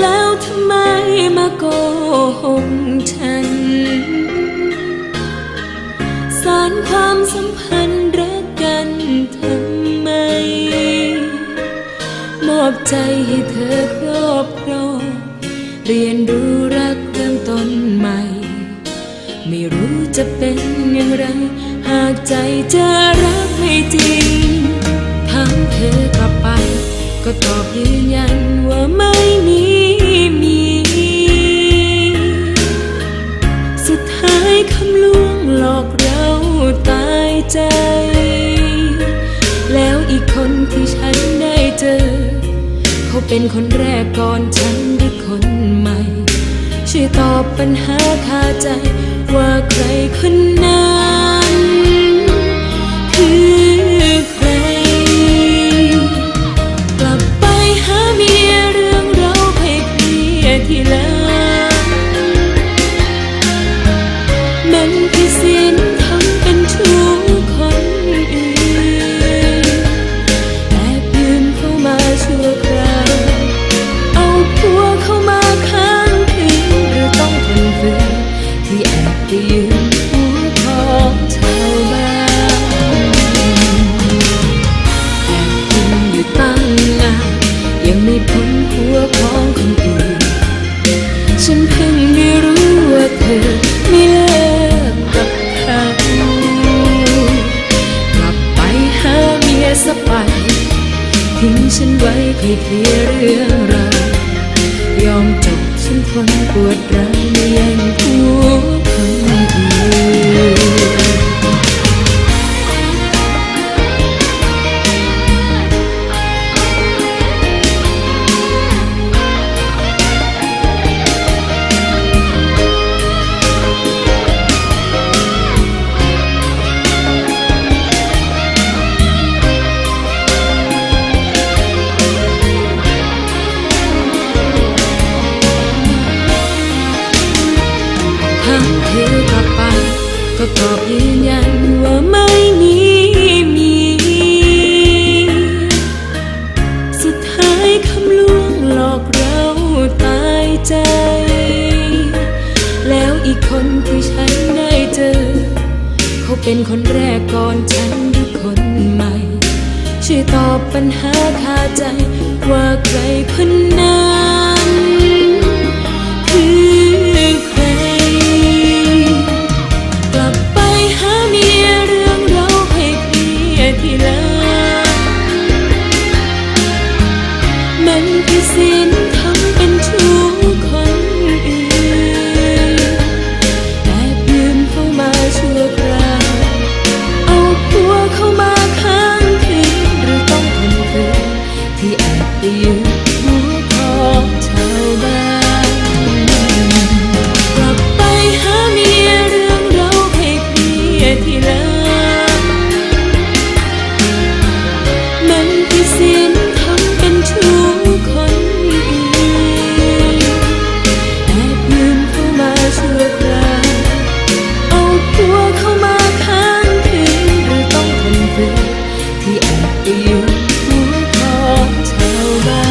แล้วทำไมมาโกหกฉัน สารความสัมพันธ์รักกันทำไม มอบใจให้เธอครอบครองเรียนรู้รักเริ่มต้นใหม่ ไม่รู้จะเป็นอย่างไร หากใจจะรักไม่จริงถามเธอกลับไป ก็ตอบยืนยัน ใจ แล้วอีกคนที่ฉันได้เจอ เขาเป็นคนแรกก่อนฉันหรือคนใหม่ ช่วยตอบปัญหาคาใจ ว่าใครคนนั้นคือใคร กลับไปหาเมียเรื่องเราให้เคลียร์ทีหลังมันคือสิน ที่แอยืมผัวของชาวบ้านแอบกินอยู่ตั้งนานยังไม่พ้นผัวของคนอื่นฉันเพิ่งได้รู้ว่าเธอไม่เลิกกับเขากลับไปหาเมียสะไปทิ้งฉันไว้ให้เคลียร์เรื่องรายอมจบฉันทนปวดร้าว เป็นคนแรกก่อนฉันหรือคนใหม่ ช่วยตอบปัญหาคาใจ ว่าใครคนนั้นคือใคร กลับไปหาเมียเรื่องเราให้เคลียร์ทีลังมันคือสิ ที่แอบไปอยู่หัวคอชาวบ้าน